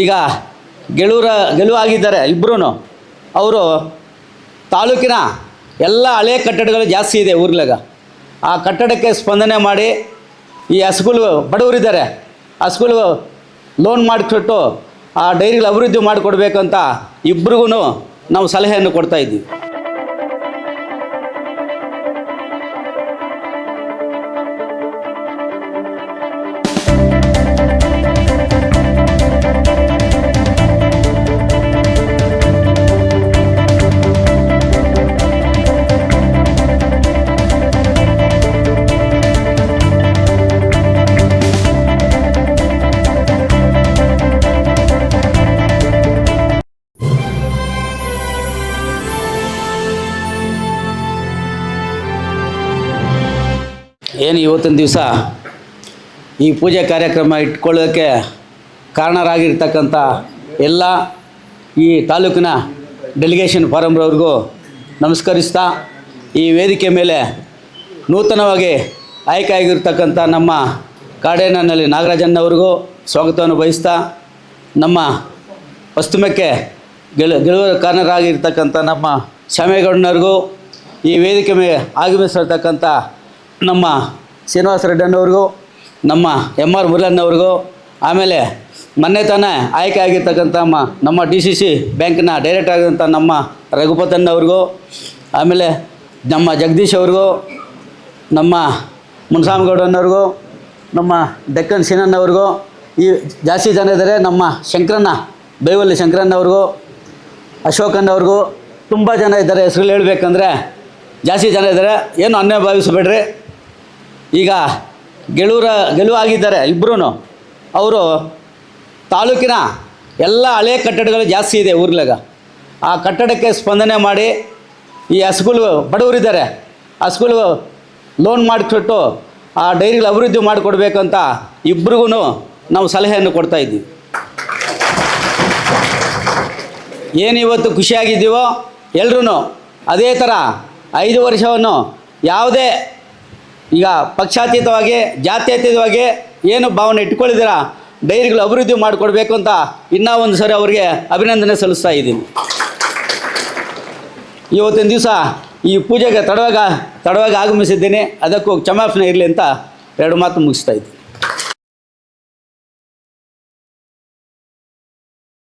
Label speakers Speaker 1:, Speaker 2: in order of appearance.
Speaker 1: ಈಗ ಗೆಲುವರ ಗೆಲುವಾಗಿದ್ದಾರೆ ಇಬ್ಬರೂ ಅವರು ತಾಲೂಕಿನ ಎಲ್ಲ ಹಳೆ ಕಟ್ಟಡಗಳು ಜಾಸ್ತಿ ಇದೆ ಊರ್ಲಾಗ. ಆ ಕಟ್ಟಡಕ್ಕೆ ಸ್ಪಂದನೆ ಮಾಡಿ ಈ ಹಸುಗಳು ಬಡವರಿದ್ದಾರೆ. ಹಸುಗಳು ಲೋನ್ ಮಾಡಿಕೊಟ್ಟು ಆ ಡೈರಿಗಳ ಅಭಿವೃದ್ಧಿ ಮಾಡಿಕೊಡ್ಬೇಕಂತ ಇಬ್ರಿಗೂ ನಾವು ಸಲಹೆಯನ್ನು ಕೊಡ್ತಾ ಇದ್ದೀವಿ. ಏನು ಇವತ್ತಿನ ದಿವಸ? ಈ ಪೂಜೆ ಕಾರ್ಯಕ್ರಮ ಇಟ್ಕೊಳ್ಳೋಕ್ಕೆ ಕಾರಣರಾಗಿರ್ತಕ್ಕಂಥ ಎಲ್ಲ ಈ ತಾಲೂಕಿನ ಡೆಲಿಗೇಷನ್ ಫಾರಮ್ರವ್ರಿಗೂ ನಮಸ್ಕರಿಸ್ತಾ, ಈ ವೇದಿಕೆ ಮೇಲೆ ನೂತನವಾಗಿ ಆಯ್ಕೆ ಆಗಿರ್ತಕ್ಕಂಥ ನಮ್ಮ ಕಾಡೇನಲ್ಲಿ ನಾಗರಾಜನ್ನವ್ರಿಗೂ ಸ್ವಾಗತವನ್ನು ಬಯಸ್ತಾ, ನಮ್ಮ ಪಶ್ಚಿಮಕ್ಕೆ ಗೆಲು ಗೆಲುವ ಕಾರಣರಾಗಿರ್ತಕ್ಕಂಥ ನಮ್ಮ ಶ್ಯಾಮೇಗೌಡನವ್ರಿಗೂ ಈ ವೇದಿಕೆ ಮೇಲೆ ಆಗಮಿಸಿರ್ತಕ್ಕಂಥ ನಮ್ಮ ಶ್ರೀನಿವಾಸ ರೆಡ್ಡಣ್ಣವ್ರಿಗೂ ನಮ್ಮ ಎಂ ಆರ್ ಮುರಳಣ್ಣವ್ರಿಗೂ ಆಮೇಲೆ ಮೊನ್ನೆ ತಾನೇ ಆಯ್ಕೆ ಆಗಿರ್ತಕ್ಕಂಥ ನಮ್ಮ ನಮ್ಮ ಡಿ ಸಿ ಸಿ ಬ್ಯಾಂಕ್ನ ಡೈರೆಕ್ಟರ್ ಆಗಿದ್ದಂಥ ನಮ್ಮ ರಘುಪತನ್ನವ್ರಿಗೂ ಆಮೇಲೆ ನಮ್ಮ ಜಗದೀಶ್ ಅವ್ರಿಗೂ, ನಮ್ಮ ಮುನ್ಸಾಮಗೌಡನವ್ರಿಗೂ ನಮ್ಮ ಡೆಕ್ಕನ್ ಸೀನಣ್ಣವ್ರಿಗೂ ಈ ಜಾಸ್ತಿ ಜನ ಇದ್ದಾರೆ, ನಮ್ಮ ಶಂಕರಣ್ಣ ಬೈವಲ್ಲಿ ಶಂಕರಣ್ಣವ್ರಿಗೂ ಅಶೋಕನ್ನವ್ರಿಗೂ ತುಂಬ ಜನ ಇದ್ದಾರೆ. ಹೆಸರುಗಳು ಹೇಳಬೇಕಂದ್ರೆ ಜಾಸ್ತಿ ಜನ ಇದ್ದಾರೆ. ಏನು ಅನ್ಯ ಭಾವಿಸಬೇಡ್ರಿ. ಈಗ ಗೆಲುವರ ಗೆಲುವಾಗಿದ್ದಾರೆ ಇಬ್ಬರೂ ಅವರು ತಾಲೂಕಿನ ಎಲ್ಲ ಹಳೆ ಕಟ್ಟಡಗಳು ಜಾಸ್ತಿ ಇದೆ ಊರ್ಲಾಗ. ಆ ಕಟ್ಟಡಕ್ಕೆ ಸ್ಪಂದನೆ ಮಾಡಿ ಈ ಹಸುಗಳು ಬಡವರಿದ್ದಾರೆ. ಹಸುಗಳು ಲೋನ್ ಮಾಡಿಕೊಟ್ಟು ಆ ಡೈರಿಗಳು ಅಭಿವೃದ್ಧಿ ಮಾಡಿಕೊಡ್ಬೇಕಂತ ಇಬ್ರಿಗೂ ನಾವು ಸಲಹೆಯನ್ನು ಕೊಡ್ತಾ ಇದ್ದೀವಿ. ಏನು ಇವತ್ತು ಖುಷಿಯಾಗಿದ್ದೀವೋ ಎಲ್ಲರೂ ಅದೇ ಥರ ಐದು ವರ್ಷವನ್ನು ಯಾವುದೇ ಈಗ ಪಕ್ಷಾತೀತವಾಗಿ, ಜಾತ್ಯತೀತವಾಗಿ ಏನು ಭಾವನೆ ಇಟ್ಕೊಳ್ಳಿದ್ದೀರಾ? ಡೈರಿಗಳು ಅಭಿವೃದ್ಧಿ ಮಾಡಿಕೊಡ್ಬೇಕು ಅಂತ ಇನ್ನೂ ಒಂದು ಸರಿ ಅವರಿಗೆ ಅಭಿನಂದನೆ ಸಲ್ಲಿಸ್ತಾ ಇದ್ದೀನಿ. ಇವತ್ತಿನ ದಿವಸ ಈ ಪೂಜೆಗೆ ತಡವಾಗ, ತಡವಾಗಿ ಆಗಮಿಸಿದ್ದೀನಿ. ಅದಕ್ಕೂ ಕ್ಷಮಾಪಣೆ ಇರಲಿ ಅಂತ ಎರಡು ಮಾತು ಮುಗಿಸ್ತಾ ಇದ್ದೀನಿ.